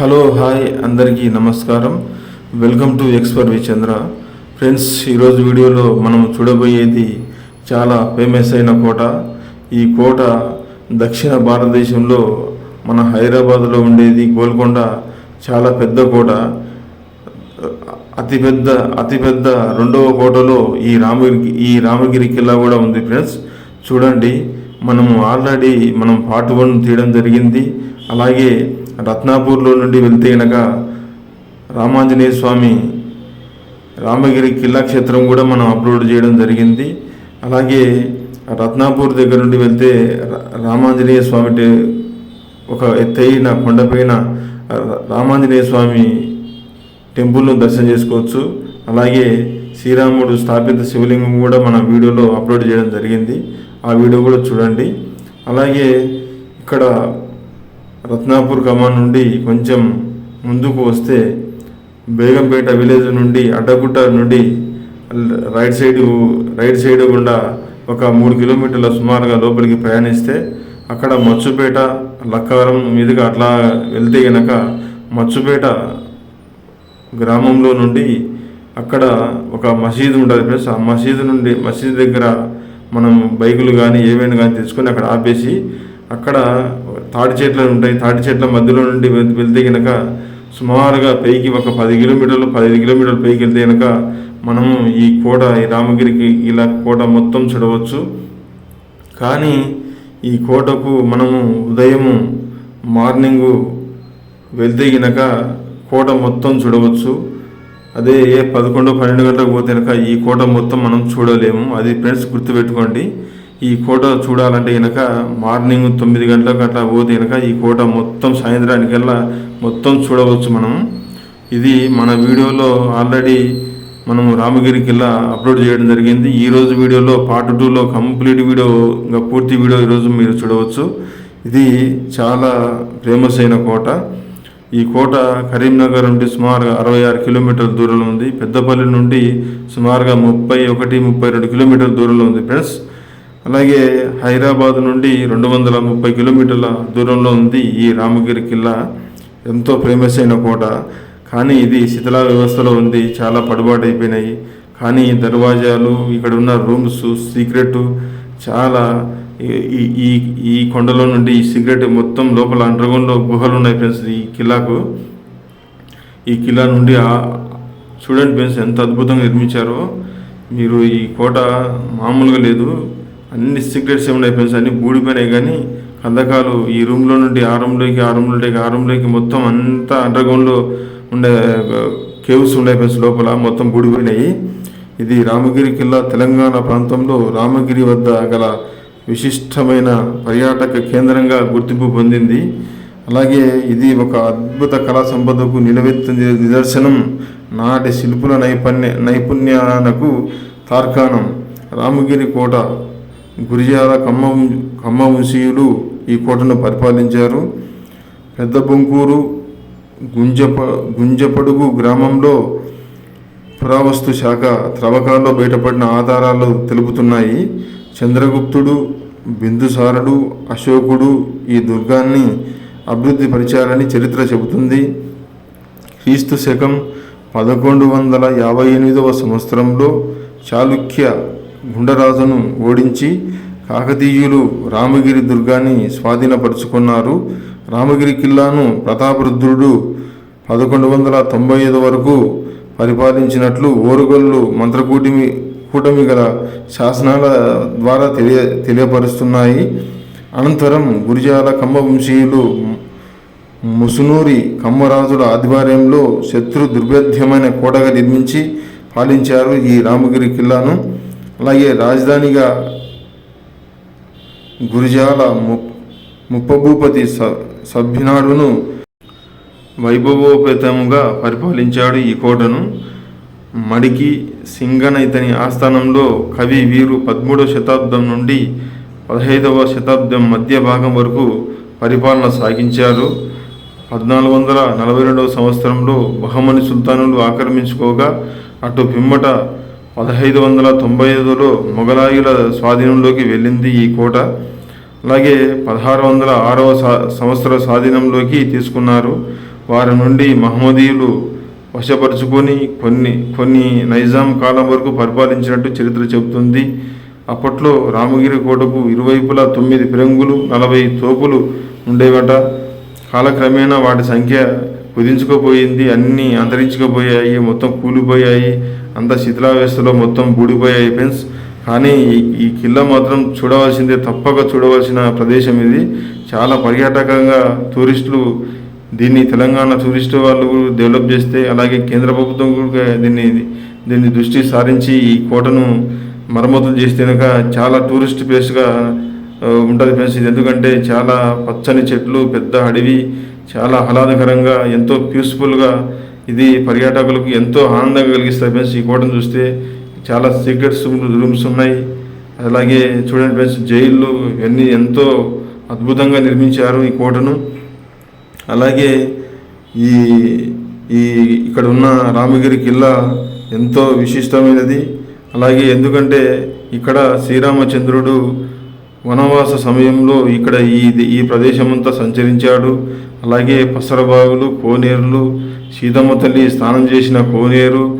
Hello hi అందరికీ నమస్కారం. Welcome to ఎక్స్పర్ విచంద్ర. ఫ్రెండ్స్ ఈరోజు వీడియోలో మనం చూడబోయేది చాలా ఫేమస్ అయిన కోట. ఈ కోట దక్షిణ భారతదేశంలో మన హైదరాబాద్లో ఉండేది గోల్కొండ. చాలా పెద్ద కోట. అతిపెద్ద అతిపెద్ద రెండవ కోటలో ఈ రామగిరి ఈ రామగిరి కిల్లా కూడా ఉంది ఫ్రెండ్స్. చూడండి మనము ఆల్రెడీ మనం పార్ట్ వన్ తీయడం జరిగింది. అలాగే రత్నాపూర్లో నుండి వెళ్తే గనక రామాంజనేయ స్వామి రామగిరి కిల్లా క్షేత్రం కూడా మనం అప్లోడ్ చేయడం జరిగింది. అలాగే రత్నాపూర్ దగ్గర నుండి వెళ్తే రా- రామాంజనేయ స్వామి ఒక ఎత్తైన కొండపైన రామాంజనేయ స్వామి టెంపుల్ను దర్శనం చేసుకోవచ్చు. అలాగే శ్రీరాముడు స్థాపిత శివలింగం కూడా మన వీడియోలో అప్లోడ్ చేయడం జరిగింది. ఆ వీడియో కూడా చూడండి. అలాగే ఇక్కడ రత్నాపూర్ కమాన్ నుండి కొంచెం ముందుకు వస్తే బేగంపేట విలేజ్ నుండి అడ్డగుట్ట నుండి రైట్ సైడ్ రైట్ సైడ్ గుండా ఒక మూడు కిలోమీటర్ల సుమారుగా లోపలికి ప్రయాణిస్తే అక్కడ మచ్చుపేట లక్కవరం మీదుగా అట్లా వెళ్తే గనక మచ్చుపేట గ్రామంలో నుండి అక్కడ ఒక మసీదు ఉంటుంది ప్లస్ ఆ మసీదు నుండి మసీదు దగ్గర మనం బైకులు కానీ ఏమైనా కానీ తెచ్చుకొని అక్కడ ఆపేసి అక్కడ తాటి చెట్లు ఉంటాయి. తాటి చెట్ల మధ్యలో నుండి వెళ్తే కనుక సుమారుగా పైకి ఒక పది కిలోమీటర్లు పదిహేను కిలోమీటర్లు పైకి వెళ్తే కనుక మనము ఈ కోట ఈ రామగిరికి ఇలా కోట మొత్తం చూడవచ్చు. కానీ ఈ కోటకు మనము ఉదయము మార్నింగు వెళ్తే గనక కోట మొత్తం చూడవచ్చు. అదే ఏ పదకొండు పన్నెండు గంటలకు పోతే కనుక ఈ కోట మొత్తం మనం చూడలేము. అది ఫ్రెండ్స్ గుర్తుపెట్టుకోండి. ఈ కోట చూడాలంటే కనుక మార్నింగ్ తొమ్మిది గంటలకు అట్లా పోతే కనుక ఈ కోట మొత్తం సాయంత్రానికల్లా మొత్తం చూడవచ్చు మనం. ఇది మన వీడియోలో ఆల్రెడీ మనము రామగిరి కిల్లా అప్లోడ్ చేయడం జరిగింది. ఈరోజు వీడియోలో పార్ట్ టూలో కంప్లీట్ వీడియో ఇంకా పూర్తి వీడియో ఈరోజు మీరు చూడవచ్చు. ఇది చాలా ఫేమస్ అయిన కోట. ఈ కోట కరీంనగర్ నుండి సుమారుగా అరవై ఆరు కిలోమీటర్ల దూరంలో ఉంది. పెద్దపల్లి నుండి సుమారుగా ముప్పై ఒకటి ముప్పై రెండు కిలోమీటర్ల దూరంలో ఉంది ఫ్రెండ్స్ అలాగే హైదరాబాద్ నుండి రెండు వందల ముప్పై కిలోమీటర్ల దూరంలో ఉంది ఈ రామగిరి కిల్లా. ఎంతో ఫేమస్ అయిన కోట. కానీ ఇది శిథిల వ్యవస్థలో ఉంది చాలా పడుబాటు అయిపోయినాయి. కానీ దర్వాజాలు ఇక్కడ ఉన్న రూమ్స్ సీక్రెట్ చాలా ఈ- ఈ ఈ కొండలో నుండి ఈ సిగరెట్ మొత్తం లోపల అండర్గ్రౌండ్లో గుహలు ఉన్నాయి ఫ్రెండ్స్ ఈ కిల్లాకు. ఈ కిల్లా నుండి ఆ- చూడండి ఫ్రెండ్స్ ఎంత అద్భుతంగా నిర్మించారో. మీరు ఈ కోట మామూలుగా లేదు. అన్ని సీక్రెట్స్ ఉన్నాయి ఫ్రెండ్స్? అన్ని బూడిపోయినాయి కానీ కందకాలు ఈ రూమ్లో నుండి ఆ రూమ్లోకి ఆ రూమ్లోకి ఆ రూమ్లోకి మొత్తం అంతా అండర్గ్రౌండ్లో ఉండే కేవ్స్ ఉన్నాయి ఫ్రెండ్స్ లోపల. మొత్తం బూడిపోయినాయి. ఇది రామగిరి కిల్లా తెలంగాణ ప్రాంతంలో రామగిరి వద్ద గల విశిష్టమైన పర్యాటక కేంద్రంగా గుర్తింపు పొందింది. అలాగే ఇది ఒక అద్భుత కళా సంపదకు నిలవెత్తు నిదర్శనం. నాటి శిల్పుల నైపుణ్య నైపుణ్యాలకు తార్కాణం. రామగిరి కోట గురిజాల కమ్మ కమ్మ వంశీయులు ఈ కోటను పరిపాలించారు. పెద్ద బొంకూరు గుంజప గుంజపడుగు గ్రామంలో పురావస్తు శాఖ త్రవ్వకాల్లో బయటపడిన ఆధారాలు తెలుపుతున్నాయి. చంద్రగుప్తుడు బిందుసారుడు అశోకుడు ఈ దుర్గాన్ని అభివృద్ధి పరిచారని చరిత్ర చెబుతుంది. క్రీస్తు శకం పదకొండు వందల యాభై ఎనిమిదవ సంవత్సరంలో చాళుక్య గుండరాజును ఓడించి కాకతీయులు రామగిరి దుర్గాన్ని స్వాధీనపరుచుకున్నారు. రామగిరి కిల్లాను ప్రతాపరుద్రుడు పదకొండు వందల తొంభై ఐదు వరకు పరిపాలించినట్లు ఓరుగల్లు మంత్రకూటమి కూటమి గల శాసనాల ద్వారా తెలియ తెలియపరుస్తున్నాయి. అనంతరం గురిజాల కమ్మ ముసునూరి కమ్మరాజుల ఆధ్వర్యంలో శత్రు దుర్భేద్యమైన కోటగా నిర్మించి పాలించారు ఈ రామగిరి కిల్లాను. అలాగే రాజధానిగా గురిజాల ము ముప్పభూపతి స సభ్యునాడును వైభవోపేతముగా పరిపాలించాడు ఈ కోటను. మడికి సింగన ఇతని ఆస్థానంలో కవి వీరు పదమూడవ శతాబ్దం నుండి పదహైదవ శతాబ్దం మధ్య భాగం వరకు పరిపాలన సాగించారు. పద్నాలుగు వందల నలభై రెండవ సంవత్సరంలో బహమని సుల్తానులు ఆక్రమించుకోగా అటు పిమ్మట పదహైదు వందల తొంభై ఐదులో మొఘలాయుల స్వాధీనంలోకి వెళ్ళింది ఈ కోట. అలాగే పదహారు వందల ఆరవ సంవత్సర స్వాధీనంలోకి తీసుకున్నారు. వారి నుండి మహమ్మదీయులు వశపరుచుకొని కొన్ని కొన్ని నైజాం కాలం వరకు పరిపాలించినట్టు చరిత్ర చెబుతుంది. అప్పట్లో రామగిరి కోటకు ఇరువైపులా తొమ్మిది ఫిరంగులు నలభై తోపులు ఉండేవట. కాలక్రమేణా వాటి సంఖ్య కుదించుకుపోయింది. అన్నీ అంతరించుకుపోయాయి మొత్తం కూలిపోయాయి. అంత శిథిలావస్థలో మొత్తం బూడిపోయాయి ఫ్రెండ్స్ కానీ ఈ- ఈ కిల్ల మాత్రం చూడవలసిందే తప్పక చూడవలసిన ప్రదేశం ఇది. చాలా పర్యాటకంగా టూరిస్టులు దీన్ని తెలంగాణ టూరిస్ట్ వాళ్ళు డెవలప్ చేస్తే అలాగే కేంద్ర ప్రభుత్వం కూడా దీన్ని దీన్ని దృష్టి సారించి ఈ కోటను మరమ్మతులు చేస్తే కనుక చాలా టూరిస్ట్ ప్లేస్గా ఉంటుంది ఫ్రెండ్స్ ఇది. ఎందుకంటే చాలా పచ్చని చెట్లు పెద్ద అడవి చాలా ఆహ్లాదకరంగా ఎంతో పీస్ఫుల్గా ఇది పర్యాటకులకు ఎంతో ఆనందంగా కలిగిస్తాయి ఫ్రెండ్స్. ఈ కోటను చూస్తే చాలా సీక్రెట్స్ రూమ్స్ ఉన్నాయి. అలాగే చూడండి ఫ్రెండ్స్ జైళ్ళు ఇవన్నీ ఎంతో అద్భుతంగా నిర్మించారు ఈ కోటను. అలాగే ఈ ఈ ఇక్కడ ఉన్న రామగిరి కిల్లా ఎంతో విశిష్టమైనది. అలాగే ఎందుకంటే ఇక్కడ శ్రీరామచంద్రుడు వనవాస సమయంలో ఇక్కడ ఈ ఈ ప్రదేశమంతా సంచరించాడు. అలాగే పసరబాగులు కోనేరులు సీతమ్మ తల్లి స్నానం చేసిన కోనేరు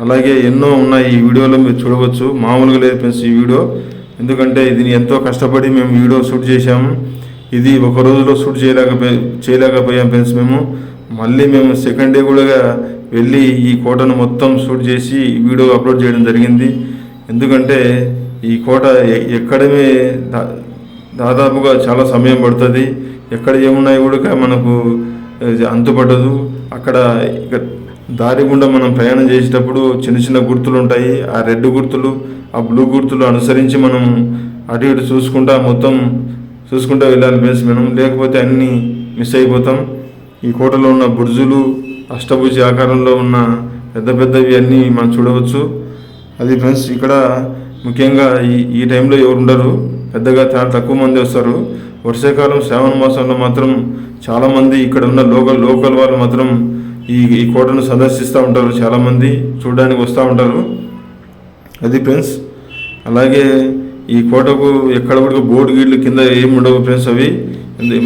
అలాగే ఎన్నో ఉన్నాయి ఈ వీడియోలో మీరు చూడవచ్చు. మామూలుగా లేదు ఫ్రెండ్స్ ఈ వీడియో. ఎందుకంటే ఇది ఎంతో కష్టపడి మేము వీడియో షూట్ చేశాము. ఇది ఒక రోజులో షూట్ చేయలేకపోయా చేయలేకపోయాం ఫ్రెండ్స్ మేము. మళ్ళీ మేము సెకండ్ డే కూడా వెళ్ళి ఈ కోటను మొత్తం షూట్ చేసి వీడియో అప్లోడ్ చేయడం జరిగింది. ఎందుకంటే ఈ కోట ఎక్కడమే దా- దాదాపుగా చాలా సమయం పడుతుంది. ఎక్కడ ఏమున్నాయి కూడా మనకు ఆ, అంతుపట్టదు. అక్కడ ఇక దారి గుండా మనం ప్రయాణం చేసేటప్పుడు చిన్న చిన్న గుర్తులు ఉంటాయి. ఆ రెడ్ గుర్తులు ఆ బ్లూ గుర్తులు అనుసరించి మనం అటు ఇటు చూసుకుంటా మొత్తం చూసుకుంటూ వెళ్ళాలి ఫ్రెండ్స్ మనం. లేకపోతే అన్నీ మిస్ అయిపోతాం. ఈ కోటలో ఉన్న బుర్జులు అష్టభుజి ఆకారంలో ఉన్న పెద్ద పెద్దవి అన్నీ మనం చూడవచ్చు. అది ఫ్రెండ్స్ ఇక్కడ ముఖ్యంగా ఈ ఈ టైంలో ఎవరు ఉండరు. పెద్దగా చాలా తక్కువ మంది వస్తారు. వర్షాకాలం శ్రావణ మాసంలో మాత్రం చాలామంది ఇక్కడ ఉన్న లోకల్ లోకల్ వాళ్ళు మాత్రం ఈ ఈ కోటను సందర్శిస్తూ ఉంటారు చాలామంది చూడడానికి వస్తూ ఉంటారు. అది ఫ్రెండ్స్ అలాగే ఈ కోటకు ఎక్కడ కూడా బోర్డు గీట్లు కింద ఏమి ఉండవు ఫ్రెండ్స్ అవి.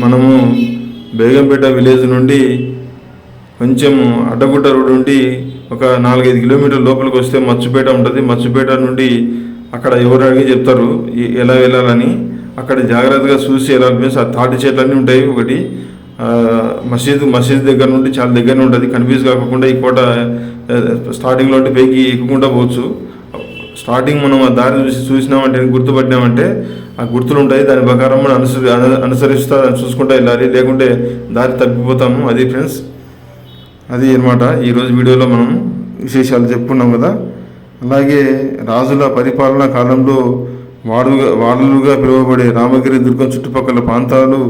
మనము బేగంపేట విలేజ్ నుండి కొంచెం అడ్డగుట్ట రోడ్ నుండి ఒక నాలుగైదు కిలోమీటర్ల లోపలికి వస్తే మచ్చుపేట ఉంటుంది. మచ్చుపేట నుండి అక్కడ ఎవరు అడిగి చెప్తారు ఎలా వెళ్ళాలని. అక్కడ జాగ్రత్తగా చూసి వెళ్ళాలి. ఫ్రెండ్స్ ఆ తాటి చెట్లన్నీ ఉంటాయి. ఒకటి మసీదు మసీద్ మసీద్ దగ్గర నుండి చాలా దగ్గర ఉంటుంది. కన్ఫ్యూజ్ కాకుండా ఈ కోట స్టార్టింగ్లో ఉంటే పైకి ఎక్కుకుంటా పోవచ్చు. స్టార్టింగ్ మనం ఆ దారి చూసి చూసినామంటే గుర్తుపట్టినామంటే ఆ గుర్తులు ఉంటాయి. దాని ప్రకారం మనం అనుసరి అను- అనుసరిస్తా చూసుకుంటా వెళ్ళాలి. లేకుంటే దారి తప్పిపోతాము. అది ఫ్రెండ్స్ అది అనమాట ఈరోజు వీడియోలో మనం విశేషాలు చెప్పుకున్నాం కదా. అలాగే రాజుల పరిపాలన కాలంలో వాడుగా వాడలుగా పిలువబడే రామగిరి దుర్గం చుట్టుపక్కల ప్రాంతాలు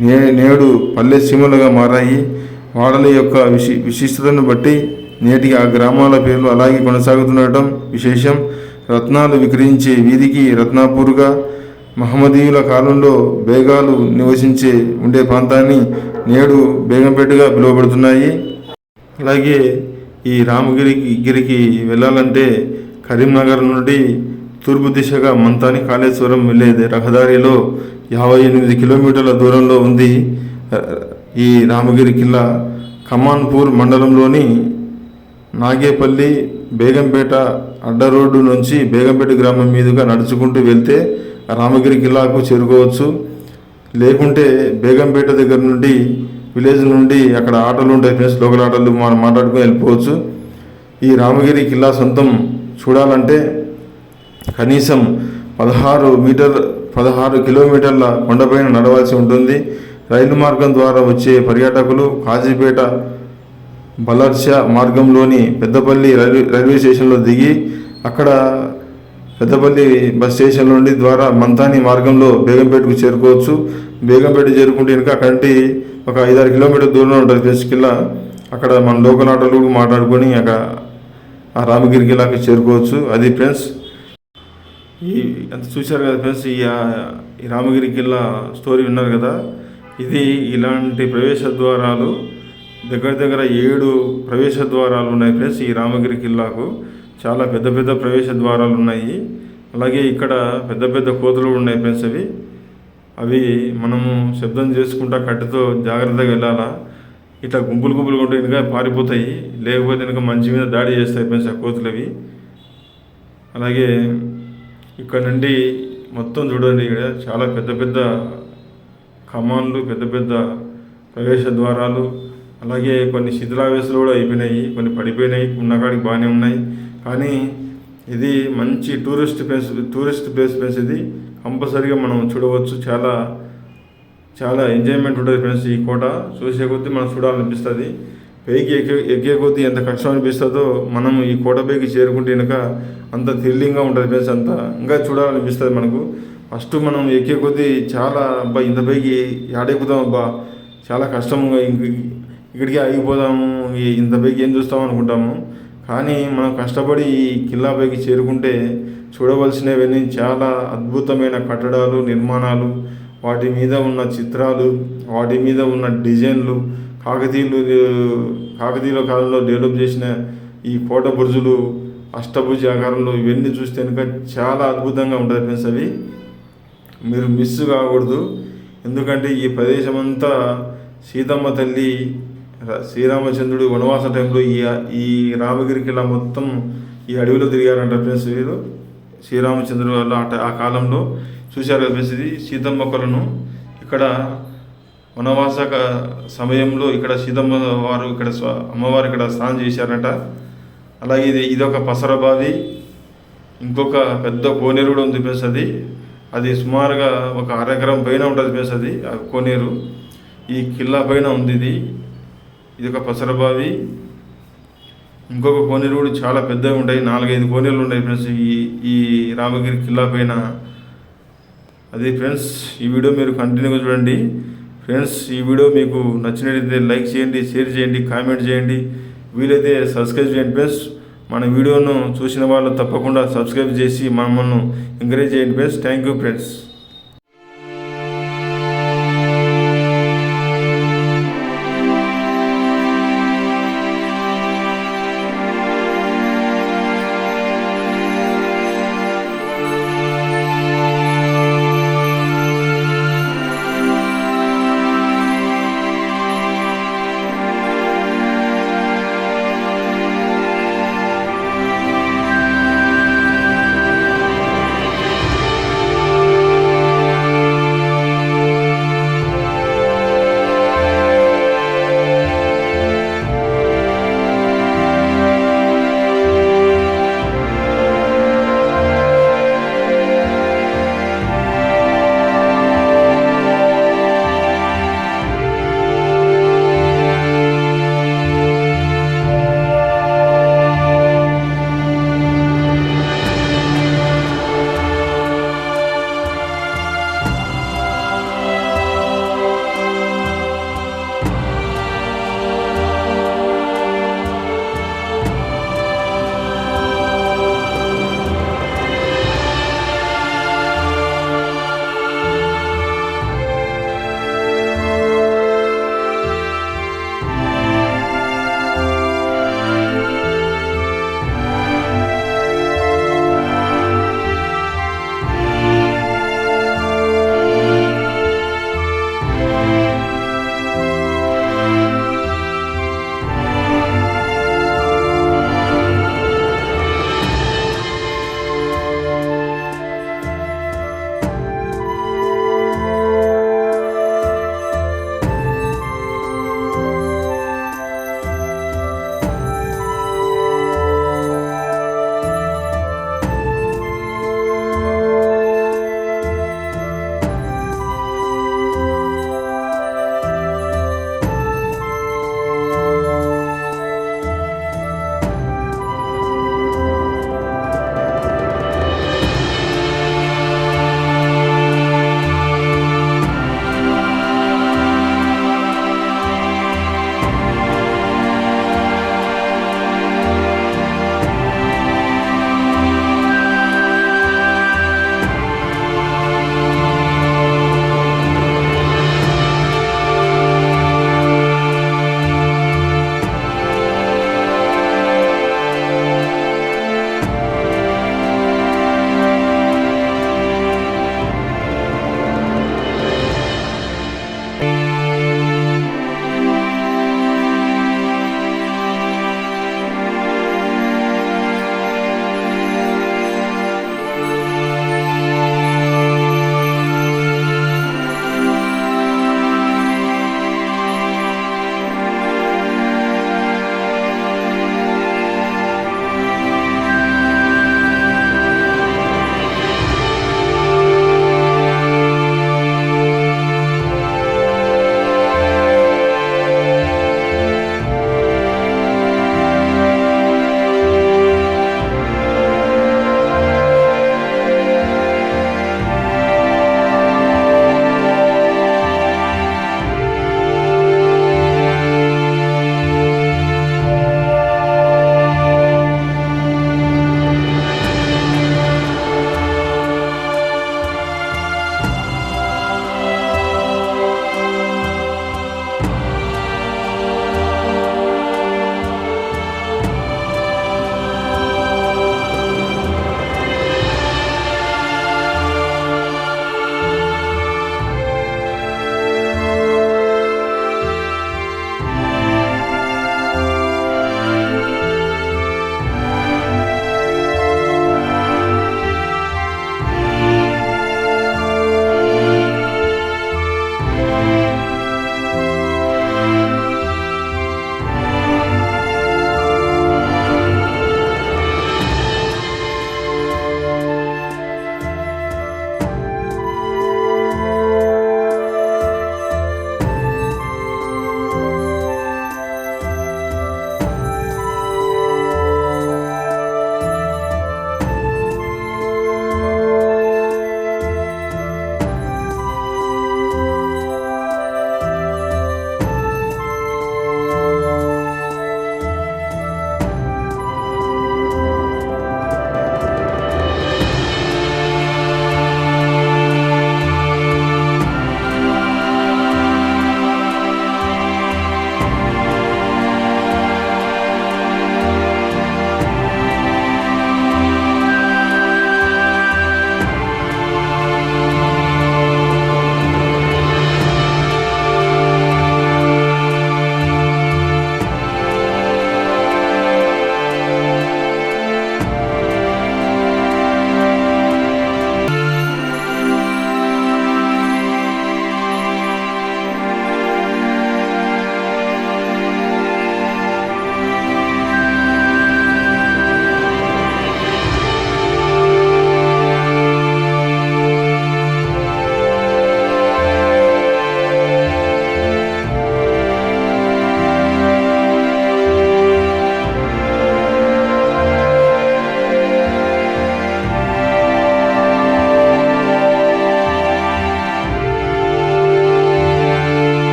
నే నేడు పల్లె సీమలుగా మారాయి. వాడల యొక్క విశి విశిష్టతను బట్టి నేటికి ఆ గ్రామాల పేర్లు అలాగే కొనసాగుతుండటం విశేషం. రత్నాలు విక్రయించే వీధికి రత్నాపూర్గా మహమ్మదీయుల కాలంలో బేగాలు నివసించే ఉండే ప్రాంతాన్ని నేడు బేగంపేటగా పిలువబడుతున్నాయి. అలాగే ఈ రామగిరికి గిరికి వెళ్ళాలంటే కరీంనగర్ నుండి తూర్పు దిశగా మంతాని కాళేశ్వరం వెళ్ళేది. రహదారిలో యాభై ఎనిమిది కిలోమీటర్ల దూరంలో ఉంది ఈ రామగిరి కిల్లా. కమాన్పూర్ మండలంలోని నాగేపల్లి బేగంపేట అడ్డ రోడ్డు నుంచి బేగంపేట గ్రామం మీదుగా నడుచుకుంటూ వెళ్తే రామగిరి కిల్లాకు చేరుకోవచ్చు. లేకుంటే బేగంపేట దగ్గర నుండి విలేజ్ నుండి అక్కడ ఆటోలు ఉంటాయి ఫ్రెండ్స్ లోకల్ ఆటోలు మనం మాట్లాడుకుని వెళ్ళిపోవచ్చు. ఈ రామగిరి కిల్లా సొంతం చూడాలంటే కనీసం పదహారు మీటర్ పదహారు కిలోమీటర్ల కొండపైన నడవాల్సి ఉంటుంది. రైలు మార్గం ద్వారా వచ్చే పర్యాటకులు కాజీపేట బలర్ష మార్గంలోని పెద్దపల్లి రైల్వే రైల్వే స్టేషన్లో దిగి అక్కడ పెద్దపల్లి బస్ స్టేషన్ నుండి ద్వారా మంతాని మార్గంలో బేగంపేటకు చేరుకోవచ్చు. బేగంపేట చేరుకుంటే కనుక అక్కడి ఒక ఐదారు కిలోమీటర్ దూరంలో ఉంటుంది. ఫ్రెండ్స్ కిల్లా అక్కడ మన లోకల్ ఆటోలు కూడా మాట్లాడుకొని అక్కడ ఆ రామగిరి కిల్లాకి చేరుకోవచ్చు. అది ఫ్రెండ్స్ ఈ అంత చూశారు కదా ఫ్రెండ్స్ ఈ ఈ రామగిరి కిల్లా స్టోరీ విన్నారు కదా? ఇది ఇలాంటి ప్రవేశ ద్వారాలు దగ్గర దగ్గర ఏడు ప్రవేశ ద్వారాలు ఉన్నాయి ఫ్రెండ్స్ ఈ రామగిరి కిల్లాకు. చాలా పెద్ద పెద్ద ప్రవేశ ద్వారాలు ఉన్నాయి. అలాగే ఇక్కడ పెద్ద పెద్ద కోతులు ఉన్నాయి ఫ్రెండ్స్ అవి. అవి మనము శబ్దం చేసుకుంటా కట్టెతో జాగ్రత్తగా వెళ్ళాలా? ఇట్లా గుంపులు గుంపులు ఉంటే ఇంకా పారిపోతాయి. లేకపోతే ఇంకా మంచి మీద దాడి చేస్తాయి ఫ్రెండ్స్ ఆ కోతులు అవి. అలాగే ఇక్కడ నుండి మొత్తం చూడండి ఇక్కడ చాలా పెద్ద పెద్ద కమాన్లు పెద్ద పెద్ద ప్రవేశ ద్వారాలు అలాగే కొన్ని శిథిలావేశాలు కూడా అయిపోయినాయి కొన్ని పడిపోయినాయి ఉన్నకాడికి బాగానే ఉన్నాయి. కానీ ఇది మంచి tourist place tourist place place ఇది కంపల్సరీగా మనం చూడవచ్చు. చాలా చాలా ఎంజాయ్మెంట్ ఉంటుంది ఫ్రెండ్స్ ఈ కోట. చూసే కొద్దీ మనం చూడాలనిపిస్తుంది. పైకి ఎక్కే ఎక్కే కొద్దీ ఎంత కష్టం అనిపిస్తుందో మనం ఈ కోట పైకి చేరుకుంటే కనుక అంత థ్రిల్లింగ్గా ఉంటుంది ప్లేస్ అంతా ఇంకా చూడాలనిపిస్తుంది మనకు. ఫస్ట్ మనం ఎక్కే కొద్దీ చాలా అబ్బా ఇంత పైకి ఆడెక్కుతాం అబ్బా చాలా కష్టం ఇంక ఇక్కడికి ఆగిపోదాము ఇంత పైకి ఏం చూస్తాం అనుకుంటాము. కానీ మనం కష్టపడి ఈ కిల్లా పైకి చేరుకుంటే చూడవలసినవన్నీ చాలా అద్భుతమైన కట్టడాలు నిర్మాణాలు వాటి మీద ఉన్న చిత్రాలు వాటి మీద ఉన్న డిజైన్లు కాకతీయులు కాకతీయుల కాలంలో డెవలప్ చేసిన ఈ కోట బుర్జులు అష్టభుజ ఆకారంలో ఇవన్నీ చూస్తే కనుక చాలా అద్భుతంగా ఉంటుంది ఫ్రెండ్స్ అవి. మీరు మిస్ కాకూడదు. ఎందుకంటే ఈ ప్రదేశం అంతా సీతమ్మ తల్లి శ్రీరామచంద్రుడు వనవాస టైంలో ఈ ఈ రామగిరికి ఇలా మొత్తం ఈ అడవిలో తిరిగారంట ఫ్రెండ్స్ వీరు. శ్రీరామచంద్రుడు వాళ్ళు ఆ కాలంలో చూశారు ఫ్రెండ్స్ ఇది సీతమ్మ కొలను. ఇక్కడ వనవాస సమయంలో ఇక్కడ సీతమ్మ వారు ఇక్కడ స్వ- అమ్మవారు ఇక్కడ స్నానం చేశారట. అలాగే ఇది ఇదొక పసర బావి ఇంకొక పెద్ద కోనేరు కూడా ఉంది ప్లేస్ అది అది సుమారుగా ఒక అరెకరం పైన ఉంటుంది ప్లేస్ అది ఆ కోనేరు. ఈ కిల్లా పైన ఉంది ఇది. ఇది ఒక పసర బావి ఇంకొక కోనేరు కూడా చాలా పెద్దగా ఉంటాయి నాలుగైదు కోనేరులు ఉన్నాయి ఫ్రెండ్స్ ఈ ఈ రామగిరి కిల్లా పైన. అది ఫ్రెండ్స్ ఈ వీడియో మీరు కంటిన్యూగా చూడండి. ఫ్రెండ్స్ ఈ వీడియో మీకు నచ్చినట్లయితే లైక్ చేయండి షేర్ చేయండి కామెంట్ చేయండి. వీలైతే సబ్స్క్రైబ్ చేయండి ఫ్రెండ్స్ మన వీడియోను చూసిన వాళ్ళు తప్పకుండా సబ్స్క్రైబ్ చేసి మమ్మల్ని ఎంకరేజ్ చేయండి ఫ్రెండ్స్ థ్యాంక్ యూ ఫ్రెండ్స్